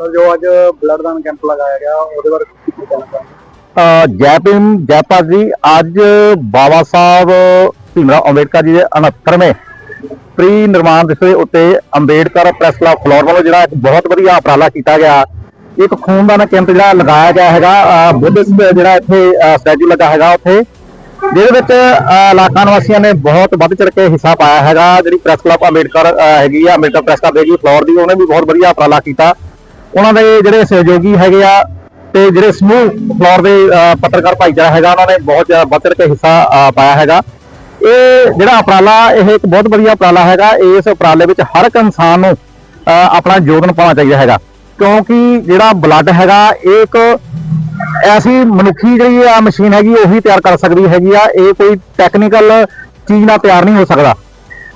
Sir ਜੋ ਅੱਜ ਬਲੱਡਦਾਨ camp ਲਗਾਇਆ ਗਿਆ ਉਹਦੇ ਬਾਰੇ ਕੀ ਕਹਿਣਾ ਚਾਹੁੰਦੇ ਜੈ ਭੀਮ ਜੈ ਜੀ ਅੱਜ ਬਾਬਾ ਸਾਹਿਬ ਭੀਮਰਾ ਅੰਬੇਡਕਰ ਜੀ ਦੇ 69ਵੇਂ ਪ੍ਰੀ ਨਿਰਮਾਣ ਦਿਵਸ ਦੇ ਉੱਤੇ ਅੰਬੇਡਕਰ ਪ੍ਰੈਸ ਕਲੱਬ ਫਲੋਰ ਵੱਲੋਂ ਜਿਹੜਾ ਇੱਕ ਬਹੁਤ ਵਧੀਆ ਉਪਰਾਲਾ ਕੀਤਾ ਗਿਆ। ਇੱਕ ਖੂਨਦਾਨ ਕੈਂਪ ਜਿਹੜਾ ਲਗਾਇਆ ਗਿਆ ਹੈਗਾ ਅ, ਜਿਹੜਾ ਇੱਥੇ ਸਟੈਚੂ ਲੱਗਾ ਹੈਗਾ ਉੱਥੇ ਜਿਹਦੇ ਵਿੱਚ ਇਲਾਕਾ ਨਿਵਾਸੀਆਂ ਨੇ ਬਹੁਤ ਵੱਧ ਚੜ ਕੇ ਹਿੱਸਾ ਪਾਇਆ ਹੈਗਾ। ਜਿਹੜੀ ਪ੍ਰੈਸ ਕਲੱਬ ਅੰਬੇਡਕਰ ਹੈਗੀ ਆ ਅੰਬੇਡਕਰ ਪ੍ਰੈਸ ਕਲੱਬ ਹੈਗੀ ਫਲੋਰ ਦੀ ਉਹਨੇ ਵੀ ਬਹੁਤ ਵਧੀਆ ਉਪਰਾਲਾ ਕੀਤਾ। ਉਹਨਾਂ ਦੇ ਜਿਹੜੇ ਸਹਿਯੋਗੀ ਹੈਗੇ ਆ ਤੇ ਜਿਹੜੇ ਸਮੂਹ ਫਲੋਰ ਦੇ ਪੱਤਰਕਾਰ ਭਾਈਚਾਰਾ ਹੈਗਾ, ਉਹਨਾਂ ਨੇ ਬਹੁਤ ਜ਼ਿਆਦਾ ਵੱਧ ਚੜ੍ਹ ਕੇ ਹਿੱਸਾ ਪਾਇਆ ਹੈਗਾ। ਇਹ ਜਿਹੜਾ ਉਪਰਾਲਾ, ਇਹ ਇੱਕ ਬਹੁਤ ਵਧੀਆ ਉਪਰਾਲਾ ਹੈਗਾ। ਇਸ ਉਪਰਾਲੇ ਵਿੱਚ ਹਰ ਇੱਕ ਇਨਸਾਨ ਨੂੰ ਆਪਣਾ ਯੋਗਦਾਨ ਪਾਉਣਾ ਚਾਹੀਦਾ ਹੈਗਾ। ਕਿਉਂਕਿ ਜਿਹੜਾ ਬਲੱਡ ਹੈਗਾ, ਇਹ ਇੱਕ ਐਸੀ ਮਨੁੱਖੀ ਜਿਹੜੀ ਆ ਮਸ਼ੀਨ ਹੈਗੀ, ਉਹੀ ਤਿਆਰ ਕਰ ਸਕਦੀ ਹੈਗੀ ਆ। ਇਹ ਕੋਈ ਟੈਕਨੀਕਲ ਚੀਜ਼ ਨਾਲ ਤਿਆਰ ਨਹੀਂ ਹੋ ਸਕਦਾ।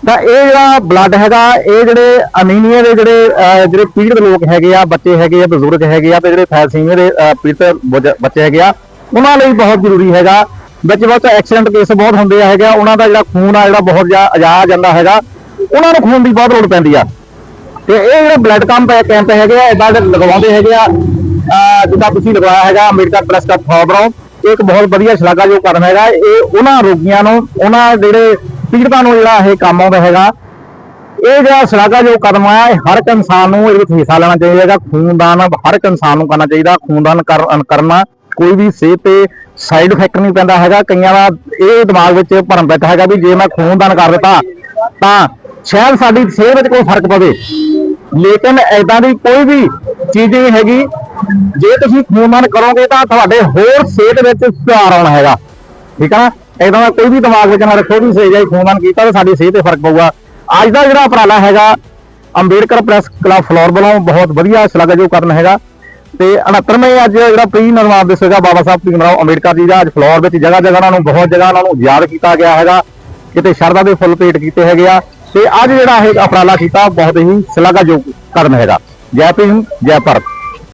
ਤਾਂ ਇਹ ਜਿਹੜਾ ਬਲੱਡ ਹੈਗਾ, ਇਹ ਜਿਹੜੇ ਅਨੀਮੀਆ ਦੇ ਜਿਹੜੇ ਜਿਹੜੇ ਪੀੜਤ ਲੋਕ ਹੈਗੇ ਆ, ਬੱਚੇ ਹੈਗੇ ਆ, ਬਜ਼ੁਰਗ ਹੈਗੇ ਆ, ਤੇ ਜਿਹੜੇ ਥੈਲਸੀਮੀਆ ਦੇ ਪੀੜਤ ਬੱਚੇ ਹੈਗੇ ਆ, ਉਹਨਾਂ ਲਈ ਬਹੁਤ ਜ਼ਰੂਰੀ ਹੈਗਾ। ਵਿੱਚ ਬਹੁਤ ਐਕਸੀਡੈਂਟ ਕੇਸ ਬਹੁਤ ਹੁੰਦੇ ਆ ਹੈਗਾ ਉਹਨਾਂ ਦਾ ਜਿਹੜਾ ਖੂਨ ਆ, ਜਿਹੜਾ ਬਹੁਤ ਜ਼ਿਆ- ਆ ਜਾਂਦਾ ਹੈਗਾ, ਉਹਨਾਂ ਨੂੰ ਖੂਨ ਦੀ ਬਹੁਤ ਲੋੜ ਪੈਂਦੀ ਆ। ਤੇ ਇਹ ਜਿਹੜਾ ਬਲੱਡ ਕੰਪ ਕੈਂਪ ਹੈਗੇ ਆ ਇਦਾਂ ਦੇ ਲਗਵਾਉਂਦੇ ਹੈਗੇ ਆ ਜਿੱਦਾਂ ਤੁਸੀਂ ਲਗਵਾਇਆ ਹੈਗਾ ਅੰਬੇਡਕਰ ਪ੍ਰੈਸ ਦਾ ਖਬਰੋਂ ਇਹ ਇੱਕ ਬਹੁਤ ਵਧੀਆ ਸ਼ਲਾਘਾਯੋਗ ਕਦਮ ਹੈਗਾ, ਇਹ ਉਹਨਾਂ ਰੋਗੀਆਂ ਨੂੰ, ਉਹਨਾਂ ਜਿਹੜੇ ਪੀੜਤਾਂ ਨੂੰ ਜਿਹੜਾ ਇਹ ਕੰਮ ਆਉਂਦਾ ਹੈਗਾ, ਇਹ ਜਿਹੜਾ ਸ਼ਲਾਘਾਯੋਗ ਕਦਮ ਆ, ਇਹ ਹਰ ਇੱਕ ਇਨਸਾਨ ਨੂੰ ਇਹਦੇ ਵਿੱਚ ਹਿੱਸਾ ਲੈਣਾ ਚਾਹੀਦਾ ਹੈਗਾ। ਖੂਨਦਾਨ, ਹਰ ਇੱਕ ਇਨਸਾਨ ਨੂੰ ਕਰਨਾ ਚਾਹੀਦਾ। ਖੂਨਦਾਨ ਕਰਨਾ ਕੋਈ ਵੀ ਸਿਹਤ ਤੇ ਸਾਈਡ ਇਫੈਕਟ ਨਹੀਂ ਪੈਂਦਾ ਹੈਗਾ। ਕਈਆਂ ਦਾ ਇਹ ਦਿਮਾਗ ਵਿੱਚ ਭਰਮ ਬੈਠਾ ਹੈਗਾ ਵੀ ਜੇ ਮੈਂ ਖੂਨਦਾਨ ਕਰ ਦਿੱਤਾ, ਤਾਂ ਸ਼ਾਇਦ ਸਾਡੀ ਸਿਹਤ ਵਿੱਚ ਕੋਈ ਫ਼ਰਕ ਪਵੇ। ਲੇਕਿਨ ਐਦਾਂ ਦੀ ਕੋਈ ਵੀ ਚੀਜ਼ ਨਹੀਂ ਹੈਗੀ। ਜੇ ਤੁਸੀਂ ਖੂਨਦਾਨ ਕਰੋਗੇ ਤਾਂ ਤੁਹਾਡੇ ਹੋਰ ਸਿਹਤ ਵਿੱਚ ਸੁਧਾਰ ਆਉਣਾ ਹੈਗਾ। ਠੀਕ ਆ ਨਾ ਕੋਈ ਵੀ ਦਿਮਾਗ ਵਿੱਚ ਨਾ ਰੱਖੋ ਵੀ ਸਹੀ ਜਾਈ ਖੂਨਦਾਨ ਕੀਤਾ ਤਾਂ ਸਾਡੀ ਸਿਹਤ ਤੇ ਫ਼ਰਕ ਪਊਗਾ। ਅੱਜ ਦਾ ਜਿਹੜਾ ਉਪਰਾਲਾ ਹੈਗਾ, ਅੰਬੇਡਕਰ ਪ੍ਰੈਸ ਕਲੱਬ ਫਲੋਰ ਵੱਲੋਂ ਬਹੁਤ ਵਧੀਆ ਸ਼ਲਾਘਾਯੋਗ ਕਰਨ ਹੈਗਾ। ਤੇ 69ਵੇਂ ਅੱਜ ਜਿਹੜਾ ਪ੍ਰੀ ਨਿਰਮਾਣ ਦਿਵਸ ਹੈਗਾ, ਬਾਬਾ ਸਾਹਿਬ ਭੀਮਰਾਓ ਅੰਬੇਡਕਰ ਜੀ ਦਾ ਅੱਜ ਫਲੋਰ ਵਿੱਚ ਜਗ੍ਹਾ ਜਗ੍ਹਾ ਉਹਨਾਂ ਨੂੰ, ਬਹੁਤ ਜਗ੍ਹਾ ਉਹਨਾਂ ਨੂੰ ਯਾਦ ਕੀਤਾ ਗਿਆ ਹੈਗਾ। ਕਿਤੇ ਸ਼ਰਧਾ ਦੇ ਫੁੱਲ ਭੇਟ ਕੀਤੇ ਹੈਗੇ ਆ। ਤੇ ਅੱਜ ਜਿਹੜਾ ਇਹ ਉਪਰਾਲਾ ਕੀਤਾ, ਬਹੁਤ ਹੀ ਸ਼ਲਾਘਾਯੋਗ ਕਰਨ ਹੈਗਾ। ਜੈ ਭੀਮ, ਜੈ ਭਾਰਤ।